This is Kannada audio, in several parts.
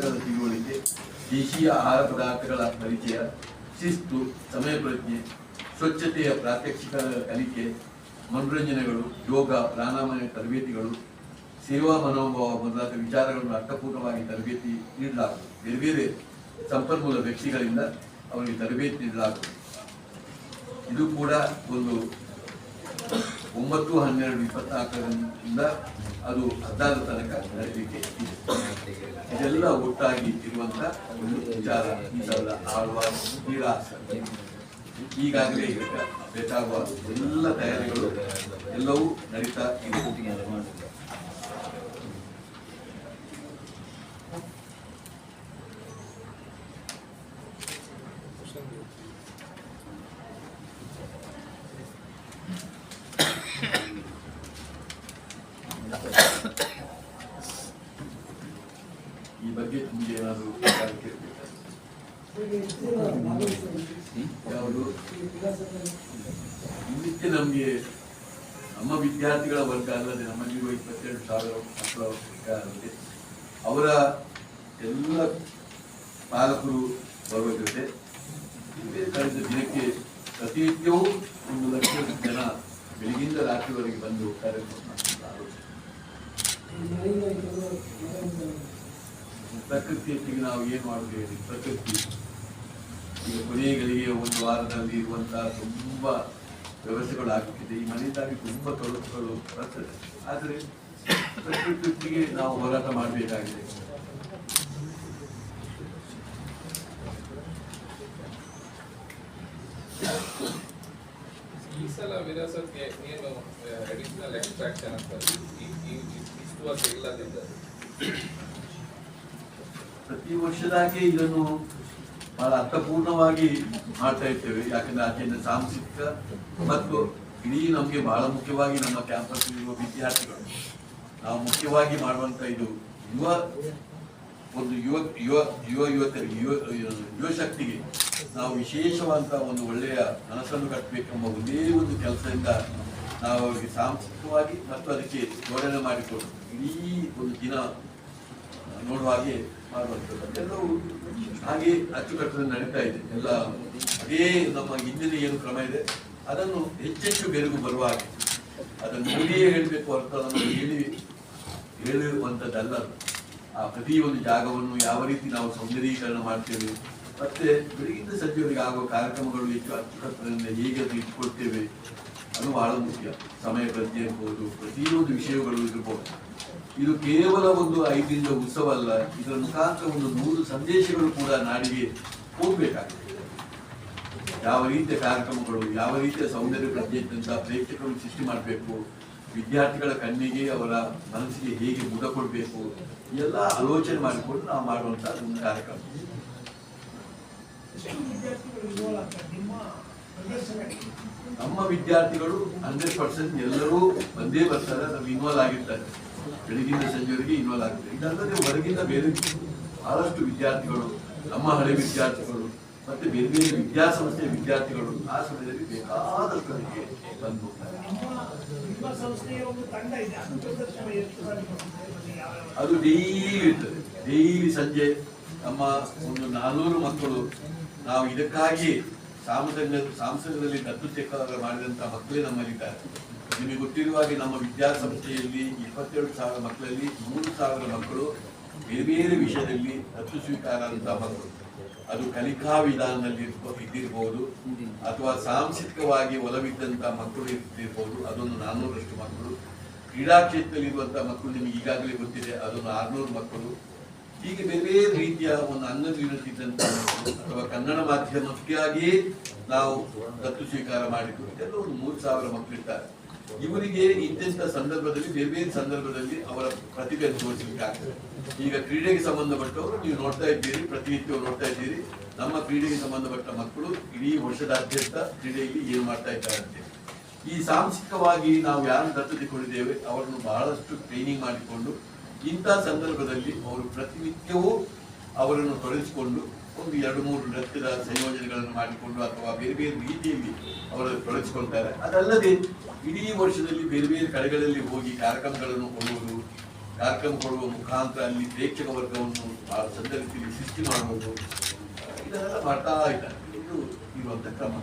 ತಿಳುವಳಿಕೆ ದೇಶೀಯ ಆಹಾರ ಪದಾರ್ಥಗಳ ಪರಿಚಯ ಶಿಸ್ತು ಸಮಯ ಪ್ರಜ್ಞೆ ಸ್ವಚ್ಛತೆಯ ಪ್ರಾತ್ಯಕ್ಷಿಕ ಕಲಿಕೆ, ಮನೋರಂಜನೆಗಳು, ಯೋಗ, ಪ್ರಾಣಾಯಾಮ ತರಬೇತಿಗಳು, ಸೇವಾ ಮನೋಭಾವ ಮೊದಲಾದ ವಿಚಾರಗಳನ್ನು ಅರ್ಥಪೂರ್ಣವಾಗಿ ತರಬೇತಿ ನೀಡಲಾಗುವುದು. ಬೇರೆ ಬೇರೆ ಸಂಪನ್ಮೂಲ ವ್ಯಕ್ತಿಗಳಿಂದ ಅವರಿಗೆ ತರಬೇತಿ ನೀಡಲಾಗುವುದು. ಇದು ಕೂಡ ಒಂದು ಒಂಬತ್ತು ಹನ್ನೆರಡು ಇಪ್ಪತ್ನಾಲ್ಕರಿಂದ ಅದು ಹದಿನಾರು ತನಕ ನಡೀಲಿಕ್ಕೆ ಇದೆ. ಇದೆಲ್ಲ ಒಟ್ಟಾಗಿ ಇರುವಂತ ಒಂದು ವಿಚಾರ. ಈ ಸಲ ಆಳುವ. ಈಗಾಗಲೇ ಬೇಕಾಗುವ ಎಲ್ಲ ತಯಾರಿಗಳು ಎಲ್ಲವೂ ನಡೀತಾ ಇದೆ. ಈ ಬಗ್ಗೆ ನಿಮಗೆ ಏನಾದರೂ? ಯಾವುದು ನಮಗೆ ನಮ್ಮ ವಿದ್ಯಾರ್ಥಿಗಳ ವರ್ಗ ಅಲ್ಲದೆ ನಮ್ಮಲ್ಲಿರುವ ಇಪ್ಪತ್ತೆರಡು ಸಾವಿರ ಮಕ್ಕಳ ವರ್ಗ ಅಲ್ಲದೆ ಅವರ ಎಲ್ಲ ಪಾಲಕರು ಬರುವ ಜೊತೆ ಕಳೆದ ದಿನಕ್ಕೆ ಪ್ರತಿನಿತ್ಯವೂ ಒಂದು ಲಕ್ಷ ಜನ ಬೆಳಗಿಂದ ರಾತ್ರಿವರೆಗೆ ಬಂದು ಕಾರ್ಯಕ್ರಮ ಪ್ರಕೃತಿಯೊಟ್ಟಿಗೆ ನಾವು ಏನು ಮಾಡಬೇಕು ಪ್ರಕೃತಿ. ಈಗ ಕೊನೆಗಳಿಗೆ ಒಂದು ವಾರದಲ್ಲಿ ಇರುವಂತಹ ತುಂಬಾ ವ್ಯವಸ್ಥೆಗಳು ಆಗುತ್ತಿದೆ ಈ ಮನೆಯಿಂದಾಗಿ ತುಂಬಾ ತೊಡಕುಗಳು ಬರ್ತದೆ. ಆದರೆ ಪ್ರಕೃತಿಯೊಟ್ಟಿಗೆ ನಾವು ಹೋರಾಟ ಮಾಡಬೇಕಾಗಿದೆ. ಏನು ಅಡಿಷನಲ್ ಎಕ್ಸ್ಟ್ರಾಕ್ಷನ್ ಅಂತ ಇಷ್ಟು ವರ್ಷ ಪ್ರತಿ ವರ್ಷದಾಗೆ ಇದನ್ನು ಬಹಳ ಅರ್ಥಪೂರ್ಣವಾಗಿ ಮಾಡ್ತಾ ಇರ್ತೇವೆ. ಯಾಕಂದ್ರೆ ಆಚೆಯಿಂದ ಸಾಂಸ್ಕೃತಿಕ ಮತ್ತು ಇಡೀ ನಮಗೆ ಬಹಳ ಮುಖ್ಯವಾಗಿ ನಮ್ಮ ಕ್ಯಾಂಪಸ್ ಇರುವ ವಿದ್ಯಾರ್ಥಿಗಳು. ನಾವು ಮುಖ್ಯವಾಗಿ ಮಾಡುವಂತ ಇದು ಯುವ ಒಂದು ಯುವ ಯುವ ಯುವ ಯುವಕರಿಗೆ, ಯುವ ಯುವ ಶಕ್ತಿಗೆ ನಾವು ವಿಶೇಷವಾದಂಥ ಒಂದು ಒಳ್ಳೆಯ ಮನಸ್ಸನ್ನು ಕಟ್ಟಬೇಕೆಂಬ ಒಂದೇ ಒಂದು ಕೆಲಸದಿಂದ ನಾವು ಅವರಿಗೆ ಸಾಂಸ್ಕೃತಿಕವಾಗಿ ಮತ್ತು ಅದಕ್ಕೆ ಜೋಡಣೆ ಮಾಡಿಕೊಂಡು ಇಡೀ ಒಂದು ದಿನ ನೋಡುವ ಹಾಗೆ ಮಾಡುವಂಥದ್ದು. ಎಲ್ಲವೂ ಹಾಗೆ ಅಚ್ಚುಕಟ್ಟಲ್ಲಿ ನಡೀತಾ ಇದೆ. ಎಲ್ಲ ಅದೇ ನಮ್ಮ ಹಿಂದಿನ ಏನು ಕ್ರಮ ಇದೆ, ಅದನ್ನು ಹೆಚ್ಚೆಚ್ಚು ಬೆರಗು ಬರುವ ಹಾಗೆ. ಅದನ್ನು ಹೇಳಬೇಕು ಅಂತ ಹೇಳಿ, ಹೇಳುವಂಥದ್ದಲ್ಲ. ಆ ಪ್ರತಿಯೊಂದು ಜಾಗವನ್ನು ಯಾವ ರೀತಿ ನಾವು ಸೌಂದರ್ಯೀಕರಣ ಮಾಡ್ತೇವೆ, ಮತ್ತೆ ಬೆಳಗಿಂದ ಸಂಜೆವರೆಗೆ ಆಗುವ ಕಾರ್ಯಕ್ರಮಗಳು ಹೆಚ್ಚು ಅಚ್ಚುಕಟ್ಟದಿಂದ ಹೇಗೆ ಅದು ಇಟ್ಕೊಳ್ತೇವೆ ಅದು ಬಹಳ ಮುಖ್ಯ. ಸಮಯ ಪ್ರತಿ ಇರ್ಬೋದು ಪ್ರತಿಯೊಂದು ವಿಷಯಗಳು ಇರ್ಬೋದು. ಇದು ಕೇವಲ ಒಂದು ಐದಿಂದ ಉತ್ಸವ ಅಲ್ಲ, ಇದರ ಮುಖಾಂತರ ಒಂದು ನೂರು ಸಂದೇಶಗಳು ಕೂಡ ನಾಡಿಗೆ ಹೋಗ್ಬೇಕಾಗ್ತದೆ. ಯಾವ ರೀತಿಯ ಕಾರ್ಯಕ್ರಮಗಳು, ಯಾವ ರೀತಿಯ ಸೌಂದರ್ಯ ಪ್ರಜ್ಞೆಯಿಂದ ಪ್ರೇಕ್ಷಕರು ಸೃಷ್ಟಿ ಮಾಡಬೇಕು ವಿದ್ಯಾರ್ಥಿಗಳ ಕಣ್ಣಿಗೆ ಅವರ ಮನಸ್ಸಿಗೆ ಹೇಗೆ ಮುದ ಕೊಡಬೇಕು ಎಲ್ಲ ಆಲೋಚನೆ ಮಾಡಿಕೊಂಡು ನಾವು ಮಾಡುವಂತಹ ಒಂದು ಕಾರ್ಯಕ್ರಮ. ನಮ್ಮ ವಿದ್ಯಾರ್ಥಿಗಳು ಹಂಡ್ರೆಡ್ ಪರ್ಸೆಂಟ್ ಎಲ್ಲರೂ ಒಂದೇ ಬರ್ತಾರೆ ನಾವು ಇನ್ವಾಲ್ವ್ ಆಗಿರ್ತಾರೆ. ಬೆಳಗಿನ ಸಂಜೆವರೆಗೆ ಇನ್ವಾಲ್ವ್ ಆಗ್ತಾರೆ ಇದಲ್ಲದೆ ಹೊರಗಿಂದ ಬೇರೆ ಬಹಳಷ್ಟು ವಿದ್ಯಾರ್ಥಿಗಳು ನಮ್ಮ ಹಳೆ ವಿದ್ಯಾರ್ಥಿಗಳು ಮತ್ತೆ ಬೇರೆ ಬೇರೆ ವಿದ್ಯಾಸಂಸ್ಥೆಯ ವಿದ್ಯಾರ್ಥಿಗಳು ಆ ಸಮಯದಲ್ಲಿ ಬೇಕಾದ ಕಲಿಕೆ ಬಂದು ಹೋಗ್ತಾರೆ. ಅದು ಡೈಲಿ ಇರ್ತದೆ. ಡೈಲಿ ಸಂಜೆ ನಮ್ಮ ಒಂದು ನಾನೂರು ಮಕ್ಕಳು ನಾವು ಇದಕ್ಕಾಗಿ ಸಾಮಸಂಗ, ಸಾಮಸಂಗದಲ್ಲಿ ದತ್ತು ಮಾಡಿದಂತಹ ಮಕ್ಕಳೇ ನಮ್ಮಲ್ಲಿದ್ದಾರೆ. ನಿಮಗೆ ಗೊತ್ತಿರುವ ಹಾಗೆ ನಮ್ಮ ವಿದ್ಯಾಸಂಸ್ಥೆಯಲ್ಲಿ ಇಪ್ಪತ್ತೆರಡು ಸಾವಿರ ಮಕ್ಕಳಲ್ಲಿ ಮೂರು ಸಾವಿರ ಮಕ್ಕಳು ಬೇರೆ ಬೇರೆ ವಿಷಯದಲ್ಲಿ ದತ್ತು ಸ್ವೀಕಾರ ಅಂತ ಮಕ್ಕಳು ಅದು ಕಲಿಕಾ ವಿಧಾನದಲ್ಲಿ ಇದ್ದಿರ್ಬೋದು. ಅಥವಾ ಸಾಂಸ್ಕೃತಿಕವಾಗಿ ಒಲವಿದ್ದಂತ ಮಕ್ಕಳು ಇರ್ತಿರ್ಬೋದು ಅದೊಂದು ನಾನ್ನೂರಷ್ಟು ಮಕ್ಕಳು. ಕ್ರೀಡಾ ಕ್ಷೇತ್ರದಲ್ಲಿ ಇರುವಂತಹ ಮಕ್ಕಳು ನಿಮಗೆ ಈಗಾಗಲೇ ಗೊತ್ತಿದೆ. ಅದೊಂದು ಆರ್ನೂರು ಮಕ್ಕಳು. ಹೀಗೆ ಬೇರೆ ರೀತಿಯ ಒಂದು ಅನ್ನ ಮಕ್ಕಳು. ಅಥವಾ ಕನ್ನಡ ಮಾಧ್ಯಮಕ್ಕಾಗಿಯೇ ನಾವು ದತ್ತು ಸ್ವೀಕಾರ ಮಾಡಿದ್ದು ಇದೆಲ್ಲ ಒಂದು ಮೂರು ಸಾವಿರ ಮಕ್ಕಳಿದ್ದಾರೆ ಇವರಿಗೆ ಇಂತೆಂಥ ಸಂದರ್ಭದಲ್ಲಿ ಬೇರೆ ಬೇರೆ ಸಂದರ್ಭದಲ್ಲಿ ಅವರ ಪ್ರತಿಭೆ ತೋರಿಸಲಿಕ್ಕೆ ಆಗ್ತದೆ. ಈಗ ಕ್ರೀಡೆಗೆ ಸಂಬಂಧಪಟ್ಟವರು ನೀವು ನೋಡ್ತಾ ಇದ್ದೀರಿ ಪ್ರತಿನಿತ್ಯ ನೋಡ್ತಾ ಇದ್ದೀರಿ. ನಮ್ಮ ಕ್ರೀಡೆಗೆ ಸಂಬಂಧಪಟ್ಟ ಮಕ್ಕಳು ಇಡೀ ವರ್ಷದಾದ್ಯಂತ ಕ್ರೀಡೆಯಲ್ಲಿ ಏನು ಮಾಡ್ತಾ ಇದ್ದಾರೆ ಅಂತೇಳಿ ಈ ಸಾಂಸ್ಥಿಕವಾಗಿ ನಾವು ಯಾರನ್ನು ದತ್ತು ಅವರನ್ನು ಬಹಳಷ್ಟು ಟ್ರೈನಿಂಗ್ ಮಾಡಿಕೊಂಡು ಇಂಥ ಸಂದರ್ಭದಲ್ಲಿ ಅವರು ಪ್ರತಿನಿತ್ಯವೂ ಅವರನ್ನು ತೊಡಗಿಸಿಕೊಂಡು ಒಂದು ಎರಡು ಮೂರು ನೃತ್ಯದ ಸಂಯೋಜನೆಗಳನ್ನು ಮಾಡಿಕೊಂಡು ಅಥವಾ ಬೇರೆ ಬೇರೆ ರೀತಿಯಲ್ಲಿ ಅವರನ್ನು ತೊಡಗಿಸಿಕೊಳ್ತಾರೆ ಅದಲ್ಲದೆ ಇಡೀ ವರ್ಷದಲ್ಲಿ ಬೇರೆ ಬೇರೆ ಕಡೆಗಳಲ್ಲಿ ಹೋಗಿ ಕಾರ್ಯಕ್ರಮಗಳನ್ನು ಕೊಡುವುದು, ಕಾರ್ಯಕ್ರಮ ಕೊಡುವ ಮುಖಾಂತರ ಅಲ್ಲಿ ಪ್ರೇಕ್ಷಕ ವರ್ಗವನ್ನು ಬಹಳ ಸಂದರ್ಭದಲ್ಲಿ ಸೃಷ್ಟಿ ಮಾಡುವುದು ಇದೆಲ್ಲ ಮಾಡ್ತಾ ಇದ್ದಾರೆ. ಇದು ಇರುವಂತಹ ಕ್ರಮ.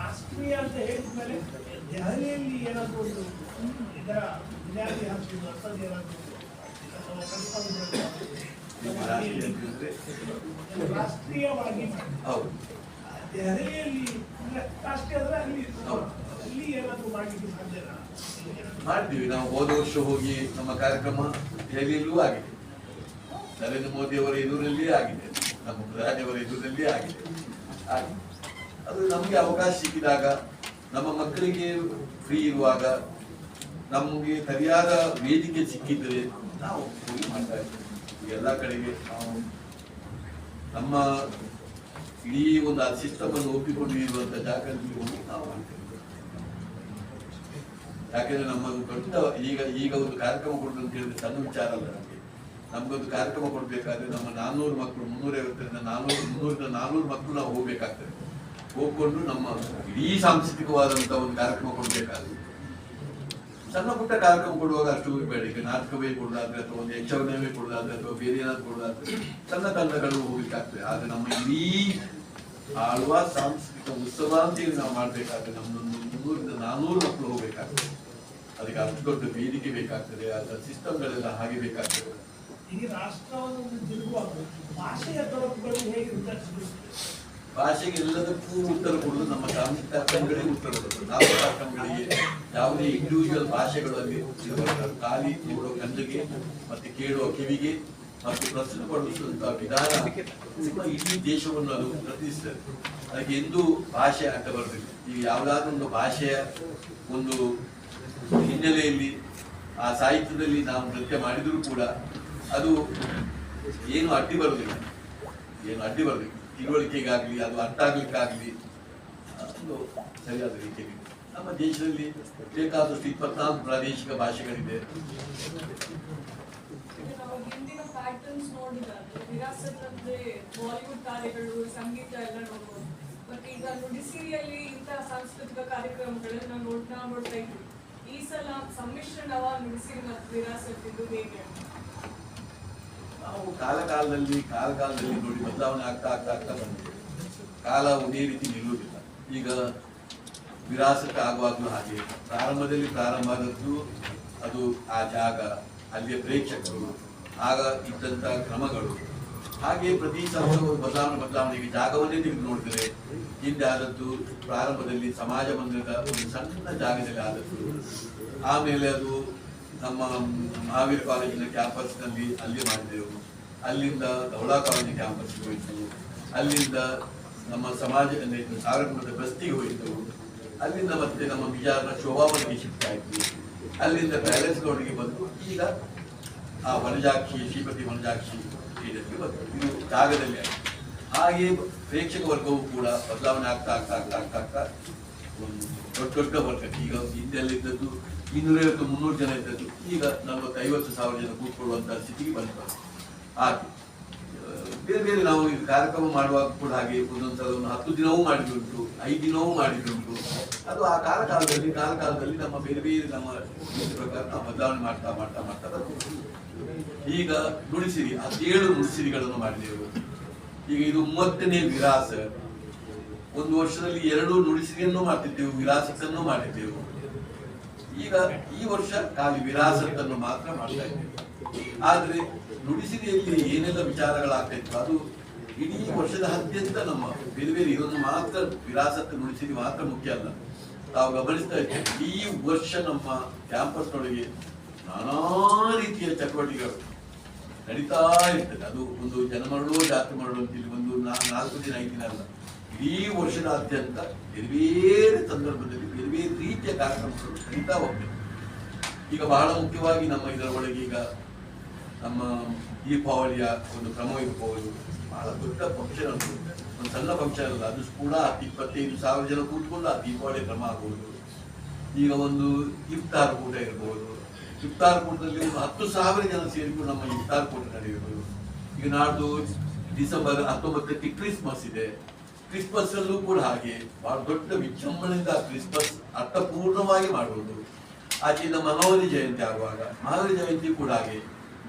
ರಾಷ್ಟ್ರೀಯ ರಾಷ್ಟ್ರೀಯವಾಗಿ ಹೌದು. ರಾಷ್ಟ್ರೀಯ ಅಂದ್ರೆ ಅಲ್ಲಿ ಹೌದು. ಅಲ್ಲಿ ಏನಾದರೂ ಮಾಡಲಿಕ್ಕೆ ಸಾಧ್ಯನಾ ಮಾಡ್ತೀವಿ. ನಾವು ಹೋದ ವರ್ಷ ಹೋಗಿ ನಮ್ಮ ಕಾರ್ಯಕ್ರಮ ದೆಹಲಿಯಲ್ಲೂ ಆಗಿದೆ. ನರೇಂದ್ರ ಮೋದಿ ಅವರ ಎದುರಲ್ಲಿ ಆಗಿದೆ. ನಮ್ಮ ಪ್ರಧಾನಿ ಅವರ ಎದುರಲ್ಲಿ ಆಗಿದೆ. ಅದು ನಮಗೆ ಅವಕಾಶ ಸಿಕ್ಕಿದಾಗ ನಮ್ಮ ಮಕ್ಕಳಿಗೆ ಫ್ರೀ ಇರುವಾಗ ನಮಗೆ ಸರಿಯಾದ ವೇದಿಕೆ ಸಿಕ್ಕಿದ್ರೆ ನಾವು ಹೋಗಿ ಮಾಡ್ತಾ ಇದ್ದೇವೆ ಎಲ್ಲ ಕಡೆಗೆ ನಾವು ನಮ್ಮ ಇಡೀ ಒಂದು ಸಿಸ್ಟಮ್ ಅನ್ನು ಒಪ್ಪಿಕೊಂಡು ಇರುವಂತ ಜಾಗದಲ್ಲಿ ಹೋಗಿ ನಾವು ಯಾಕೆಂದ್ರೆ ನಮ್ಮದು ದೊಡ್ಡ ಈಗ ಈಗ ಒಂದು ಕಾರ್ಯಕ್ರಮ ಕೊಡುದು ಅಂತ ಹೇಳಿದ್ರೆ ಸಣ್ಣ ವಿಚಾರ ಅಲ್ಲ ನಮಗೆ. ನಮ್ಗೊಂದು ಕಾರ್ಯಕ್ರಮ ಕೊಡ್ಬೇಕಾದ್ರೆ ನಮ್ಮ ನಾನ್ನೂರು ಮಕ್ಕಳು, ಮುನ್ನೂರೈವತ್ತರಿಂದ ನಾನ್ನೂರು, ಮುನ್ನೂರಿಂದ ನಾನ್ನೂರು ಮಕ್ಕಳು ನಾವು ಹೋಗ್ಬೇಕಾಗ್ತದೆ. ಹೋಗ್ಕೊಂಡು ನಮ್ಮ ಇಡೀ ಸಾಂಸ್ಕೃತಿಕವಾದಂತಹ ಒಂದು ಕಾರ್ಯಕ್ರಮ ಕೊಡ್ಬೇಕಾದ್ರೆ ಸಣ್ಣ ಪುಟ್ಟ ಕಾರ್ಯಕ್ರಮ ಕೊಡುವಾಗ ಅಷ್ಟು ಬೇಡಿಕೆ ನಾಟಕವೇ ಕೊಡೋದಾದ್ರೆ ಅಥವಾ ಒಂದು ಯಕ್ಷವನ್ನೇ ಕೊಡೋದಾದ್ರೆ ಅಥವಾ ಬೇರೆ ಏನಾದ್ರು ಕೊಡೋದಾದ್ರೆ ಸಣ್ಣ ತಂಡಗಳು ಹೋಗ್ಲಿಕ್ಕಾಗ್ತದೆ ಆದ್ರೆ ನಮ್ಮ ಇಡೀ ಆಳುವ ಸಾಂಸ್ಕೃತಿಕ ಉತ್ಸವ ಅಂತ ಹೇಳಿ ನಾವು ಮಾಡ್ಬೇಕಾದ್ರೆ ನಮ್ಮನ್ನು ಮುನ್ನೂರಿಂದ ನಾನ್ನೂರು ಮಕ್ಕಳು ಹೋಗ್ಬೇಕಾಗ್ತದೆ. ಅದಕ್ಕೆ ಅಷ್ಟು ದೊಡ್ಡ ವೇದಿಕೆ ಬೇಕಾಗ್ತದೆ. ಅದರ ಸಿಸ್ಟಮ್ಗಳೆಲ್ಲ ಹಾಗೆ ಬೇಕಾಗ್ತದೆ. ಈ ರಾಷ್ಟ್ರವನ್ನು ತಿರುಗುವಾಗ ಭಾಷೆಯ ತೊಡಕುಗಳು ಹೇಗೆ ಭಾಷೆಗೆ ಎಲ್ಲದಕ್ಕೂ ಉತ್ತರ ಕೊಡುವುದು ನಮ್ಮ ಸಾಂಸ್ಥಿಕ ಅರ್ಥಗಳಿಗೆ ಉತ್ತರ ಕೊಡುವುದು ನಾವು ಅರ್ಥಗಳಿಗೆ ಯಾವುದೇ ಇಂಡಿವಿಜುವಲ್ ಭಾಷೆಗಳಲ್ಲಿ ಖಾಲಿ ನೋಡೋ ಕಣ್ಣಿಗೆ ಮತ್ತೆ ಕೇಳುವ ಕಿವಿಗೆ ಮತ್ತು ಪ್ರಸ್ತುತಪಡಿಸುವಂತಹ ವಿಧಾನ ಇಡೀ ದೇಶವನ್ನು ಅದು ಪ್ರತಿನಿಧಿಸ್ತದೆ ಅದಕ್ಕೆ ಎಂದೂ ಭಾಷೆ ಅಡ್ಡ ಬರಬೇಕು ಈ ಯಾವುದಾದ್ರೂ ಒಂದು ಭಾಷೆಯ ಒಂದು ಹಿನ್ನೆಲೆಯಲ್ಲಿ ಆ ಸಾಹಿತ್ಯದಲ್ಲಿ ನಾವು ನೃತ್ಯ ಮಾಡಿದರೂ ಕೂಡ ಅದು ಏನು ಅಡ್ಡಿ ಬರಲಿಲ್ಲ ಏನು ಅಡ್ಡಿ ಬರಬೇಕು ತಿಳುವಳಿಕೆಗಾಗ್ಲಿ, ಅದು ಅರ್ಥ ಆಗ್ಲಿಕ್ಕಾಗಲಿ ಒಂದು ಸರಿಯಾದ ರೀತಿಯಲ್ಲಿ ನಮ್ಮ ದೇಶದಲ್ಲಿ ಬೇಕಾದಷ್ಟು ಇಪ್ಪತ್ನಾಲ್ಕು ಪ್ರಾದೇಶಿಕ ಭಾಷೆಗಳಿದೆ. ಬಾಲಿವುಡ್ ಕಾರ್ಯಗಳು ಸಂಗೀತ ಎಲ್ಲ ನೋಡ್ಬೋದು. ಬಟ್ ಈಗ ನುಡಿಸಿರಿಯಲ್ಲಿ ಇಂತಹ ಸಾಂಸ್ಕೃತಿಕ ಕಾರ್ಯಕ್ರಮಗಳನ್ನ ನೋಡ್ತಾ ಈ ಸಲ ಸಮ್ಮಿಶ್ರಣವ ನುಡಿಸಿರಿ ಮತ್ತು ವಿರಾಸತ್ತಿದ್ದು ಹೇಗೆ ನಾವು ಕಾಲಕಾಲದಲ್ಲಿ ಕಾಲಕಾಲದಲ್ಲಿ ಕಾಲ ಕಾಲದಲ್ಲಿ ನೋಡಿ ಬದಲಾವಣೆ ಆಗ್ತಾ ಆಗ್ತಾ ಆಗ್ತಾ ಬಂದಿದೆ. ಕಾಲ ಒಂದೇ ರೀತಿ ನಿಲ್ಲುವುದಿಲ್ಲ. ಈಗ ವಿರಾಸಕ್ಕೆ ಆಗುವಾಗಲೂ ಹಾಗೆ. ಪ್ರಾರಂಭದಲ್ಲಿ ಪ್ರಾರಂಭ ಆದದ್ದು ಅದು ಆ ಜಾಗ, ಅಲ್ಲಿಯ ಪ್ರೇಕ್ಷಕರು, ಆಗ ಇದ್ದಂಥ ಕ್ರಮಗಳು. ಹಾಗೆ ಪ್ರತಿ ಒಂದು ಬದಲಾವಣೆ ಬದಲಾವಣೆಗೆ ಜಾಗವನ್ನೇ ತೆಗೆದು ನೋಡಿದರೆ, ಹಿಂದೆ ಆದದ್ದು ಪ್ರಾರಂಭದಲ್ಲಿ ಸಮಾಜ ಮಂದಿರದ ಒಂದು ಸಣ್ಣ ಜಾಗದಲ್ಲಿ ಆದದ್ದು. ಆಮೇಲೆ ಅದು ನಮ್ಮ ಮಹಾವೀರ ಕಾಲೇಜಿನ ಕ್ಯಾಂಪಸ್ನಲ್ಲಿ ಅಲ್ಲಿ ಮಾಡಿದೆವು. ಅಲ್ಲಿಂದ ಧವಳಾ ಕಾಲೇಜಿನ ಕ್ಯಾಂಪಸ್ ಹೋಯಿತು. ಅಲ್ಲಿಂದ ನಮ್ಮ ಸಮಾಜ ಸಾಗರಮಠದ ಬಸ್ತಿಗೆ ಹೋಯಿತು. ಅಲ್ಲಿಂದ ಮತ್ತೆ ನಮ್ಮ ಬಿಜಾರ್ನ ಶೋಭಾವತಿಗೆ ಶಿಫ್ಟ್ ಆಯಿತು. ಅಲ್ಲಿಂದ ಬ್ಯಾಲೆನ್ಸ್ ರೋಡ್ಗೆ ಬಂದು ಈಗ ಆ ವನಜಾಕ್ಷಿ, ಶ್ರೀಪತಿ ವನಜಾಕ್ಷಿ ಇದಕ್ಕೆ ಬಂತು ಇದು ಜಾಗದಲ್ಲಿ. ಹಾಗೆ ಪ್ರೇಕ್ಷಕ ವರ್ಗವೂ ಕೂಡ ಬದಲಾವಣೆ ಆಗ್ತಾ ಆಗ್ತಾ ಆಗ್ತಾ ಆಗ್ತಾ ಆಗ್ತಾ ಒಂದು ದೊಡ್ಡ ದೊಡ್ಡ ವರ್ಗ ಈಗ ಹಿಂದೆಲ್ಲ ಇದ್ದದ್ದು ಇನ್ನೂರೈವತ್ತು ಮುನ್ನೂರು ಜನ ಇದ್ದದ್ದು. ಈಗ ನಲವತ್ತು ಐವತ್ತು ಸಾವಿರ ಜನ ಕೂತ್ಕೊಳ್ಳುವಂತಹ ಸ್ಥಿತಿಗೆ ಬಂತು ಹಾಗೆ ಬೇರೆ ಬೇರೆ ನಾವು ಈ ಕಾರ್ಯಕ್ರಮ ಮಾಡುವಾಗ ಕೂಡ ಹಾಗೆ ಒಂದೊಂದ್ಸಲ ಒಂದು ಹತ್ತು ದಿನವೂ ಮಾಡಿದುಂಟು ಐದು ದಿನವೂ ಮಾಡಿದುಂಟು ಅದು ಆ ಕಾಲ ಕಾಲದಲ್ಲಿ ಕಾಲ ಕಾಲದಲ್ಲಿ ನಮ್ಮ ಬೇರೆ ಬೇರೆ ನಮ್ಮ ಪ್ರಕಾರ ನಾವು ಬದಲಾವಣೆ ಮಾಡ್ತಾ ಮಾಡ್ತಾ ಮಾಡ್ತಾ ಈಗ ನುಡಿಸಿರಿ, ಹದಿನೇಳು ನುಡಿಸಿರಿಗಳನ್ನು ಮಾಡಿದೆವು ಈಗ ಇದು ಮೂವತ್ತನೇ ವಿರಾಸ. ಒಂದು ವರ್ಷದಲ್ಲಿ ಎರಡು ನುಡಿಸಿರಿಯನ್ನು ಮಾಡ್ತಿದ್ದೆವು, ವಿರಾಸಕ್ಕನ್ನು ಮಾಡಿದ್ದೆವು. ಈಗ ಈ ವರ್ಷ ಕಾವಿ ವಿರಾಸತ್ತನ್ನು ಮಾತ್ರ ಮಾಡ್ತಾ ಇದ್ದೇವೆ. ಆದ್ರೆ ನುಡಿಸಿರಿಯಲ್ಲಿ ಏನೆಲ್ಲ ವಿಚಾರಗಳಾಗ್ತಾ ಅದು ಇಡೀ ವರ್ಷದ ಅತ್ಯಂತ ನಮ್ಮ ಬೇರೆ ಬೇರೆ ಇದೊಂದು ಮಾತ್ರ ವಿರಾಸತ್ತು ನುಡಿಸಿರಿ ಮಾತ್ರ ಮುಖ್ಯ ಅಲ್ಲ. ತಾವು ಗಮನಿಸ್ತಾ ಇದ್ದೇವೆ ಈ ವರ್ಷ ನಮ್ಮ ಕ್ಯಾಂಪಸ್ನೊಳಗೆ ನಾನಾ ರೀತಿಯ ಚಟುವಟಿಕೆಗಳು ನಡೀತಾ ಇರ್ತದೆ. ಅದು ಒಂದು ಜನಮರಳು ಜಾತಿ ಮರಳು ಅಂತೇಳಿ ಒಂದು ನಾಲ್ಕು ದಿನ ಐದು ದಿನ ಅಲ್ಲ. ಇಡೀ ವರ್ಷದಾದ್ಯಂತ ಬೇರೆ ಬೇರೆ ಸಂದರ್ಭದಲ್ಲಿ ಬೇರೆ ಬೇರೆ ರೀತಿಯ ಕಾರ್ಯಕ್ರಮಗಳು ನಡೀತಾ ಹೋಗ್ಬೇಕು ಈಗ ಬಹಳ ಮುಖ್ಯವಾಗಿ ನಮ್ಮ ಇದರ ಒಳಗೆ ಈಗ ನಮ್ಮ ದೀಪಾವಳಿಯ ಒಂದು ಕ್ರಮ ಇರಬಹುದು ಬಹಳ ದೊಡ್ಡ ಫಂಕ್ಷನ್ ಅದು ಒಂದು ಸಣ್ಣ ಫಂಕ್ಷನ್ ಅಲ್ಲ, ಅದು ಕೂಡ ಇಪ್ಪತ್ತೈದು ಸಾವಿರ ಜನ ಕೂತ್ಕೊಂಡು ಆ ದೀಪಾವಳಿ ಕ್ರಮ ಆಗ್ಬೋದು. ಈಗ ಒಂದು ಇಫ್ತಾರ್ ಕೂಟ ಇರಬಹುದು ಇಫ್ತಾರ್ ಕೂಟದಲ್ಲಿ ಒಂದು ಹತ್ತು ಸಾವಿರ ಜನ ಸೇರಿಕೊಂಡು ನಮ್ಮ ಇಫ್ತಾರ್ ಕೂಟ ನಡೆಯಬಹುದು. ಈಗ ನಾಡ್ದು ಡಿಸೆಂಬರ್ ಹತ್ತೊಂಬತ್ತಕ್ಕೆ ಕ್ರಿಸ್ಮಸ್ ಇದೆ. ಕ್ರಿಸ್ಮಸ್ ಅಲ್ಲೂ ಕೂಡ ಹಾಗೆ. ಬಹಳ ದೊಡ್ಡ ವಿಜೃಂಭಣೆಯಿಂದ ಕ್ರಿಸ್ಮಸ್ ಅರ್ಥಪೂರ್ಣವಾಗಿ ಮಾಡುವುದು. ಆಚೆಯಿಂದ ಮಹಾವರಿ ಜಯಂತಿ ಆಗುವಾಗ. ಮಹಾವರಿ ಜಯಂತಿ ಕೂಡ ಹಾಗೆ.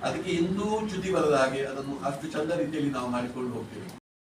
ಅದಕ್ಕೆ ಇನ್ನೂ ಚ್ಯುತಿ ಬರದ ಹಾಗೆ ಅದನ್ನು ಅಷ್ಟು ಚಂದ ರೀತಿಯಲ್ಲಿ ನಾವು ಮಾಡಿಕೊಂಡು ಹೋಗ್ತೇವೆ.